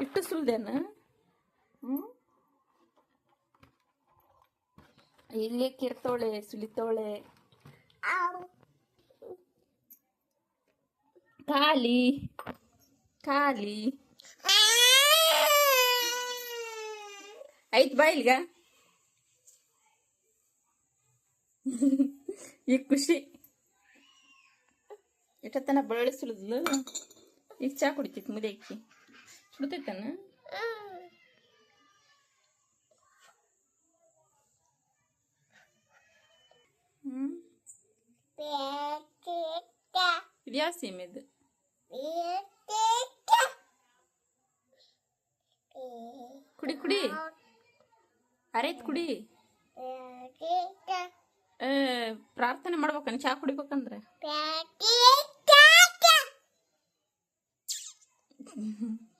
ಇಟ್ಟು ಸುಲ್ದೇನ? ಹ್ಞೂ ಕಿರ್ತೋಳೆ, ಸುಲಿತೋಳೆ. ಖಾಲಿ. ಖಾಲಿ. ಆಯ್ತು ಬಾ ಇಲ್ಗ ಈ ಖುಷಿ. ಎಷ್ಟೊತ್ತನ ಬೆಳ್ಳಿ ಸುಲಿದ್ಲು ಈಗ ಚಾ ಕುಡಿತೈತಿ ಮುದಿ ಅಕ್ಕಿ ಸುಡ್ತೈತನ ಹ್ಮ್ ಇದು ಯಾವ ಸೀಮೆದು ಕುಡಿ ಕುಡಿ ಅರೈತ್ ಕುಡಿ ಏ, ಪ್ರಾರ್ಥನೆ ಮಾಡ್ಬೇಕನ್ ಚಾ ಕುಡಿಬೇಕಂದ್ರೆ 嗯哼